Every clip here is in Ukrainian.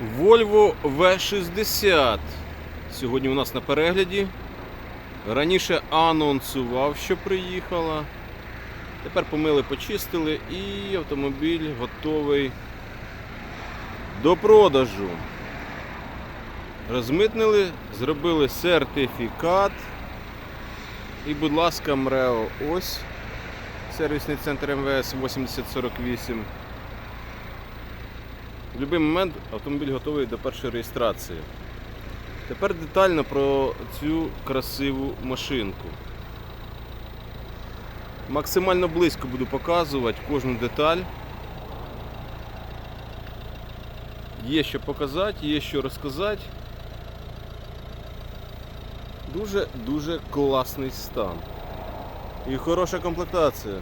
Volvo V60. Сьогодні у нас на перегляді. Раніше анонсував, що приїхала. Тепер помили, почистили і автомобіль готовий до продажу. Розмитнили, зробили сертифікат. І, будь ласка, МРЕО, ось сервісний центр МВС 8048. В будь-який момент автомобіль готовий до першої реєстрації. Тепер детально про цю красиву машинку. Максимально близько буду показувати кожну деталь. Є що показати, є що розказати. Дуже-дуже класний стан. І хороша комплектація.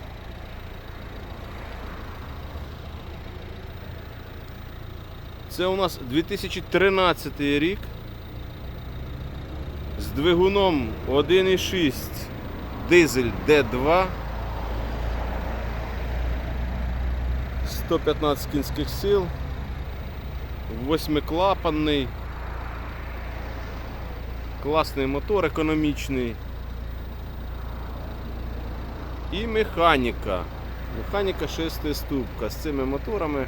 Це у нас 2013 рік з двигуном 1,6 дизель D2 115 кінських сил, восьмиклапанний, класний мотор, економічний. І механіка. Механіка 6 ступка. З цими моторами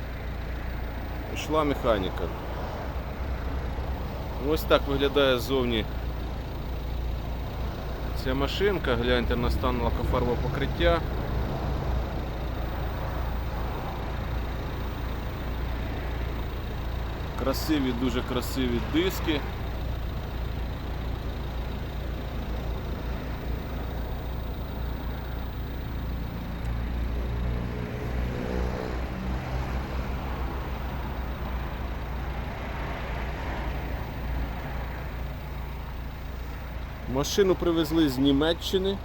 йшла механіка. Ось так виглядає ззовні ця машинка. Гляньте на стан лакофарбового покриття. Красиві, дуже красиві диски. Машину привезли з Німеччини.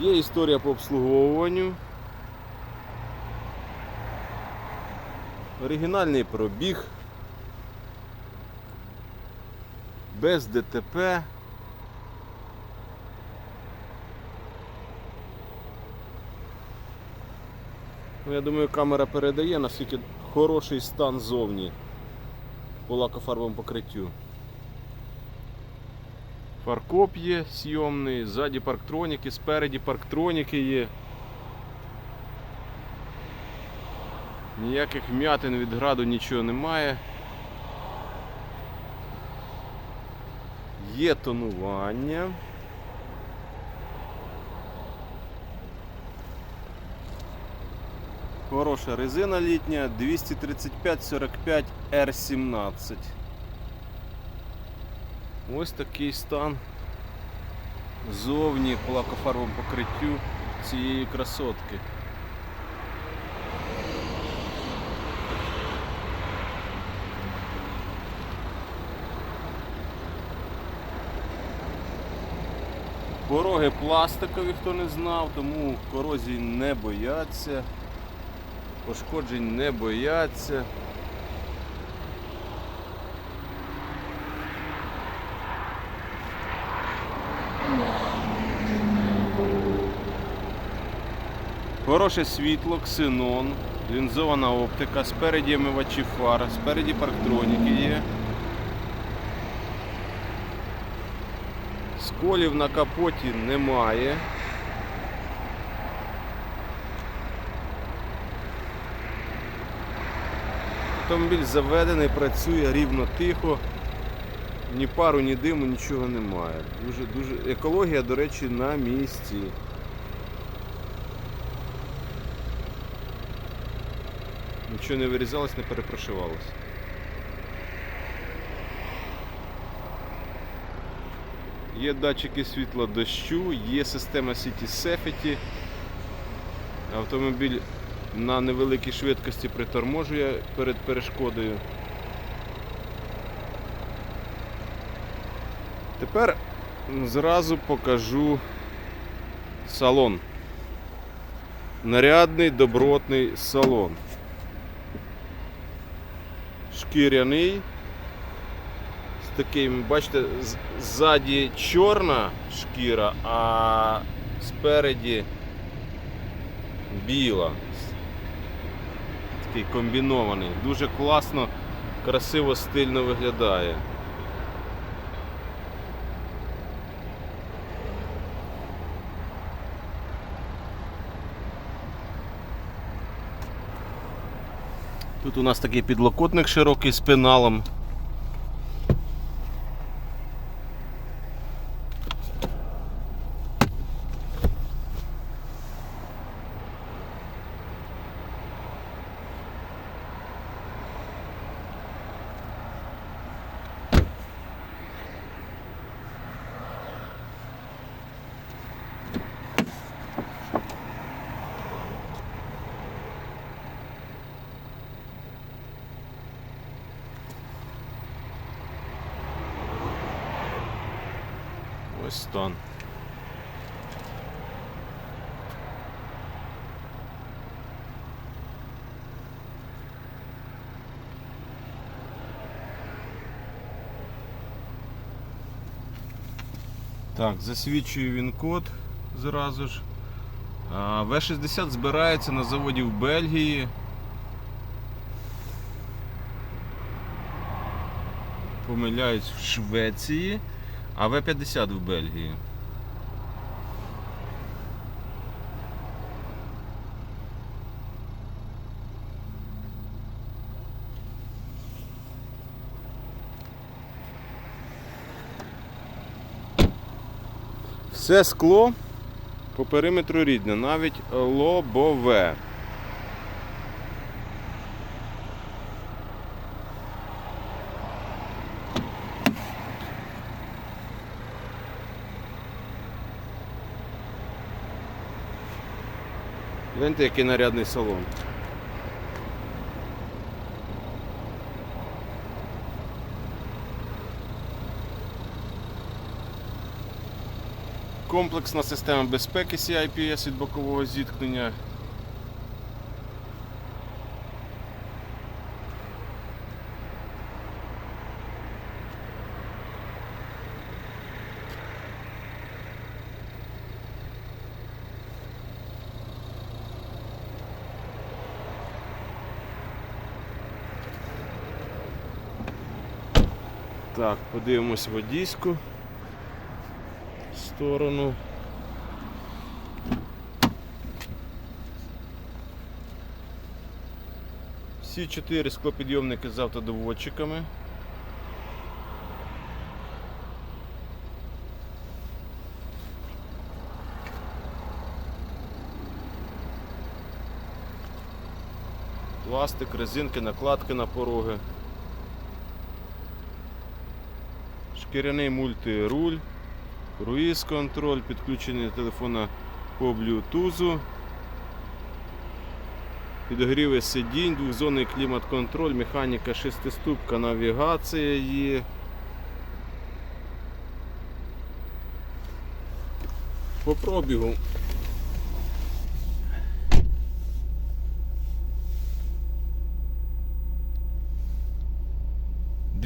Є історія по обслуговуванню. Оригінальний пробіг. Без ДТП. Ну, я думаю, камера передає, наскільки хороший стан зовні по лакофарбовому покриттю. Фаркоп є сйомний, ззаді парктроніки, спереді парктроніки є. Ніяких вмятин від граду нічого немає. Є тонування. Хороша резина літня 235-45 R17. Ось такий стан зовні по покриттю цієї красотки. Пороги пластикові, хто не знав, тому корозії не бояться, пошкоджень не бояться. Хороше світло, ксенон, лінзована оптика, спереді омивачі фар, спереді парктроніки є. Сколів на капоті немає. Автомобіль заведений, працює рівно тихо. Ні пару, ні диму, нічого немає. Дуже, дуже... Екологія, до речі, на місці. Нічого не вирізалось, не перепрошивалось. Є датчики світла дощу, є система City Safety. Автомобіль на невеликій швидкості приторможує перед перешкодою. Тепер зразу покажу салон. Нарядний добротний салон. Шкіряний. З таким, бачите, ззаді чорна шкіра, а спереді біла. такий комбінований. Дуже класно, красиво, стильно виглядає. Тут у нас такий підлокотник широкий з пеналом. Ось. Так, засвідчую він код зразу ж. В60 збирається на заводі в Бельгії. Помиляюсь в Швеції, а В50 в Бельгії. Все скло по периметру рідне, навіть лобове. Гляньте, який нарядний салон. Комплексна система безпеки CIPS від бокового зіткнення. Так, подивимось водійську сторону. Всі чотири склопідйомники з автодоводчиками. Пластик, резинки, накладки на пороги. Шкіряний мультируль, круїз контроль, підключення телефона по блютузу, підогріви сидінь, двохзонний клімат-контроль, механіка шестиступка, навігація є. По пробігу. –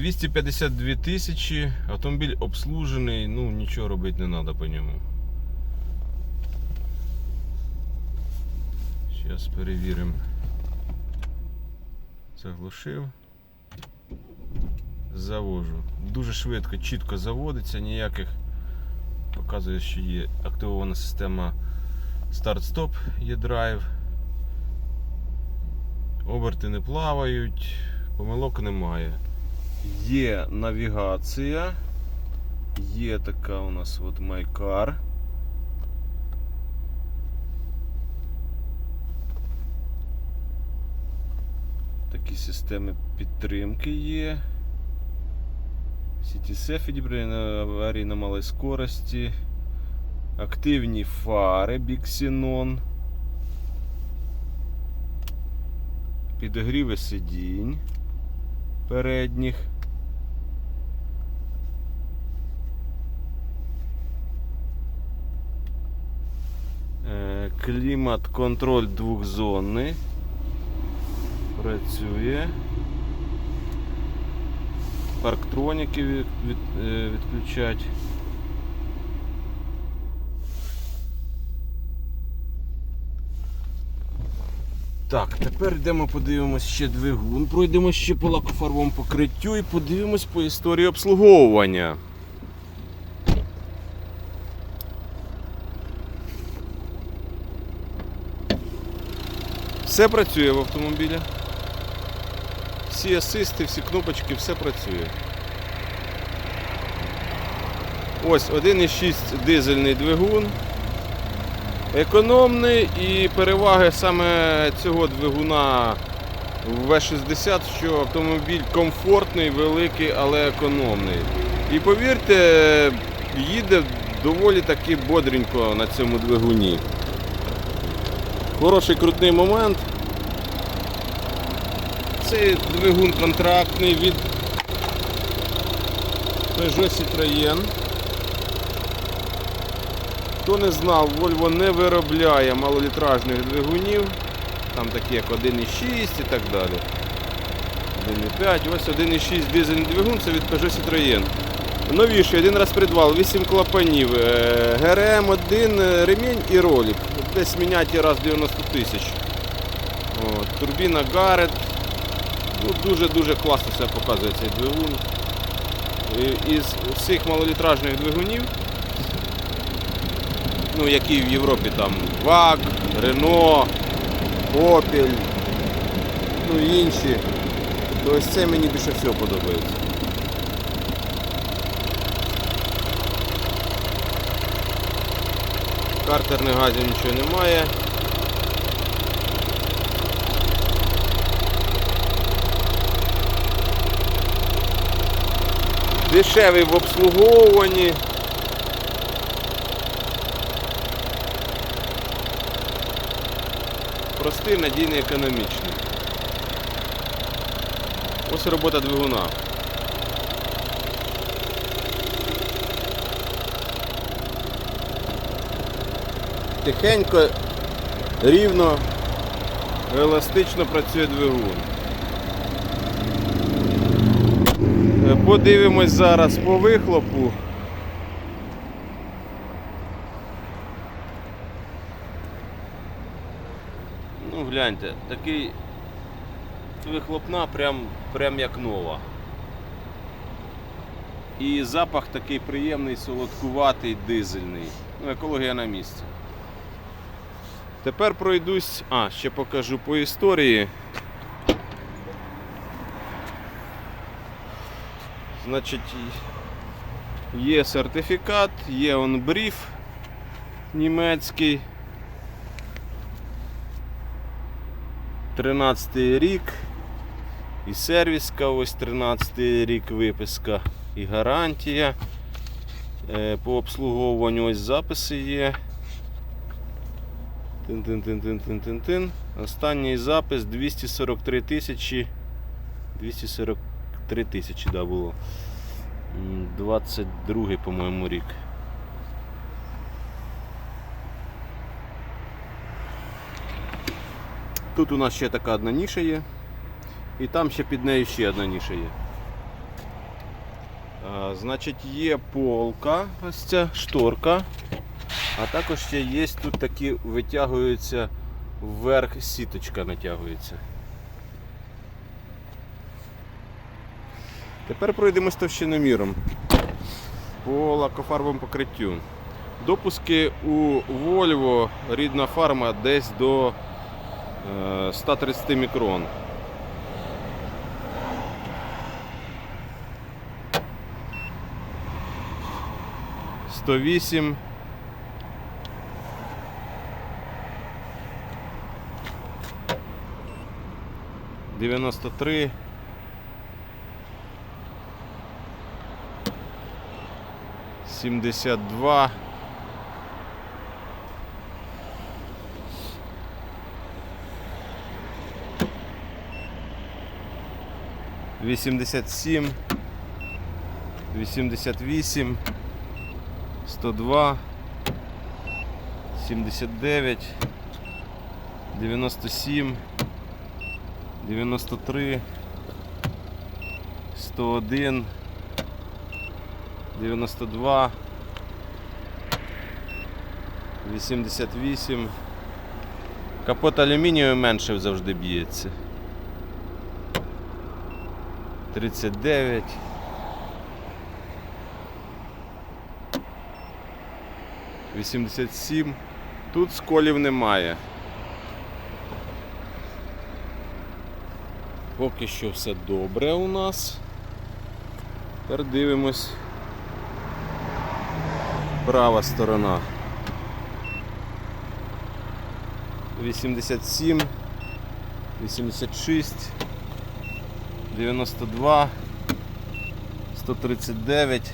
252 тисячі, автомобіль обслужений, ну нічого робити не треба по ньому. Зараз перевіримо. Заглушив. Завожу. Дуже швидко, чітко заводиться, ніяких показує, що є активована система старт-стоп, є драйв. Оберти не плавають, помилок немає. Є навігація, є така у нас от MyCar. Такі системи підтримки є. CTC відібрані аварії на малій скорості. Активні фари Xenon. Підогріви сидінь передніх. Е, Клімат контроль двохзонний. Працює. Парктроніки від, від, е, відключать. Так, тепер йдемо подивимось ще двигун, пройдемо ще по лакофарбовому покриттю і подивимось по історії обслуговування. Все працює в автомобілі. Всі асисти, всі кнопочки, все працює. Ось 1,6 дизельний двигун. Економний і переваги саме цього двигуна в V60, що автомобіль комфортний, великий, але економний. І повірте, їде доволі таки бодренько на цьому двигуні. Хороший крутний момент. Цей двигун контрактний від Peugeot Citroën. Хто не знав, Volvo не виробляє малолітражних двигунів, там такі як 1,6 і так далі. 1,5, ось 1,6 дизельний двигун, це від Peugeot Citroën. Новіший, один раз придвал, 8 клапанів, е, ГРМ, 1 ремінь і ролик. Десь міняти раз в 90 тисяч. Турбіна Гарет. Ну, Дуже-дуже класно себе показує цей двигун. Із всіх малолітражних двигунів ну, які в Європі там ВАГ, Рено, Opel, ну інші. То ось це мені більше всього подобається. Картерних газів нічого немає. Дешевий в обслуговуванні. Простий, надійний, економічний. Ось робота двигуна. Тихенько, рівно, еластично працює двигун. Е, Подивимось зараз по вихлопу. Ну, гляньте, такий вихлопна прям, прям як нова. І запах такий приємний, солодкуватий, дизельний. Ну, екологія на місці. Тепер пройдусь, а, ще покажу по історії. Значить, є сертифікат, є он бриф німецький. 13 рік. І сервіска, ось 13 й рік виписка і гарантія. Е, По обслуговуванню ось записи є. Тин-тин-тин-тин-тин-тин-тин. Останній запис 243 тисячі. 243 тисячі, да, було. М, 22 по-моєму, рік. Тут у нас ще така одна ніша є. І там ще під нею ще одна ніша є. А, значить, є полка, ось ця шторка. А також ще є тут такі витягуються вверх сіточка натягується. Тепер пройдемо з товщиноміром по лакофарбовому покриттю. Допуски у Volvo рідна фарма десь до е, 130 мікрон. Сто вісім. Дев'яносто три. Сімдесят два. Вісімдесят сім. Вісімдесят вісім. Сто два. Сімдесят дев'ять. Дев'яносто сім. 93, 101, 92, 88, Капот алюмінієвий менше завжди б'ється. 39. Вісімдесят сім. Тут сколів немає. Поки що все добре у нас. Тепер дивимось. Права сторона. 87, 86, 92, 139,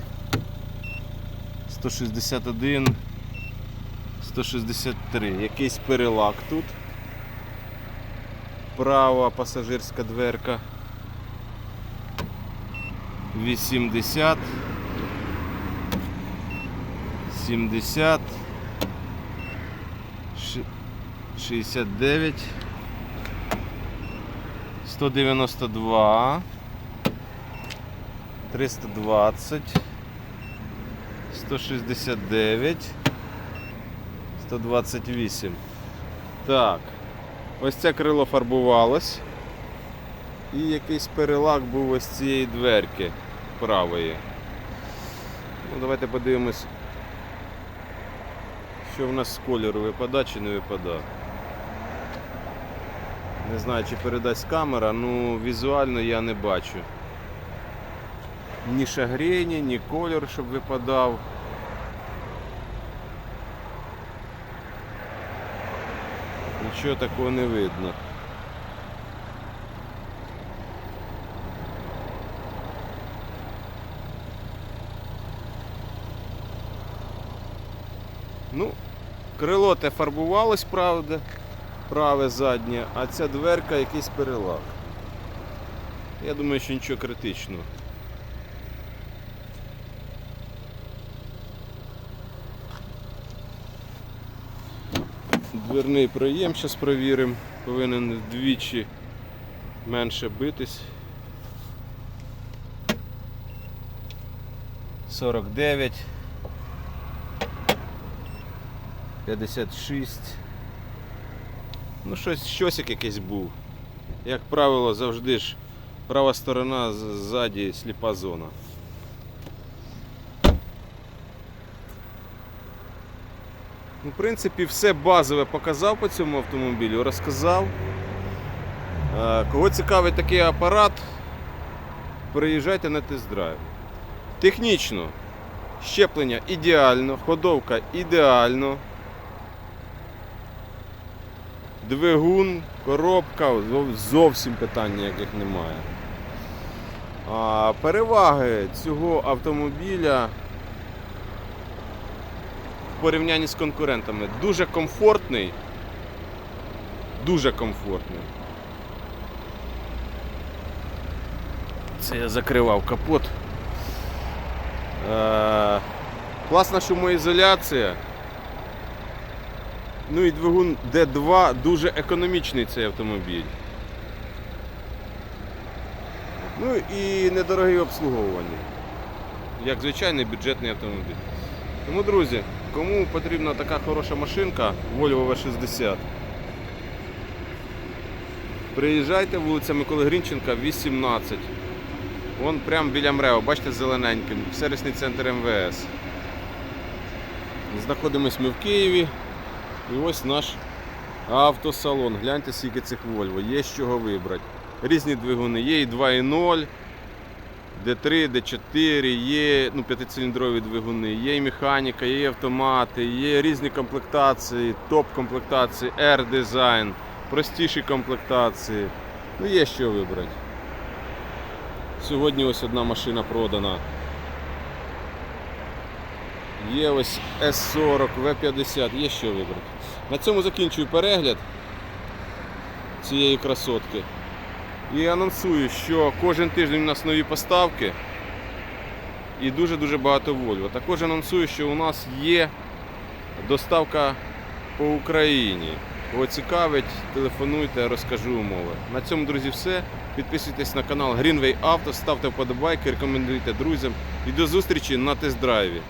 161, 163. Якийсь перелак тут. Права пасажирська дверка. 80, 70, ши- 69, 192, 320, 169, 128. Так. Ось це крило фарбувалось. І якийсь перелак був ось цієї дверки правої. Ну, давайте подивимось, що в нас з кольору випада чи не випада. Не знаю, чи передасть камера, ну візуально я не бачу. Ні шагрені, ні кольор, щоб випадав. Нічого такого не видно. Ну, крило те фарбувалось, правда, праве заднє, а ця дверка якийсь перелак. Я думаю, що нічого критичного. Дверний проєм зараз провіримо. Повинен вдвічі менше битись. 49 56 Ну щось, щось якийсь був. Як правило, завжди ж права сторона ззаді сліпа зона. В принципі, все базове показав по цьому автомобілю, розказав. Е, Кого цікавить такий апарат, приїжджайте на тест-драйв. Технічно щеплення ідеально, ходовка ідеально. Двигун, коробка, зовсім питань ніяких немає. Переваги цього автомобіля порівнянні з конкурентами дуже комфортний. Дуже комфортний. Це я закривав капот. Е, класна шумоізоляція. Ну і двигун D2 дуже економічний цей автомобіль. Ну і недорогі обслуговування. Як звичайний бюджетний автомобіль. Тому, друзі, кому потрібна така хороша машинка Volvo V60, приїжджайте вулиця Миколи Грінченка, 18. Вон прямо біля МРЕО, бачите, зелененьким, сервісний центр МВС. Знаходимось ми в Києві. І ось наш автосалон. Гляньте, скільки цих Volvo. Є з чого вибрати. Різні двигуни. Є і 2.0, D3, D4, є ну, п'ятициліндрові двигуни, є і механіка, є і автомати, є різні комплектації, топ-комплектації, R-дизайн, простіші комплектації. Ну, є що вибрати. Сьогодні ось одна машина продана. Є ось S40, V50, є що вибрати. На цьому закінчую перегляд цієї красотки. І анонсую, що кожен тиждень у нас нові поставки і дуже-дуже багато Volvo. Також анонсую, що у нас є доставка по Україні. Кого цікавить, телефонуйте, розкажу умови. На цьому, друзі, все. Підписуйтесь на канал Greenway Auto, ставте вподобайки, рекомендуйте друзям. І до зустрічі на тест-драйві.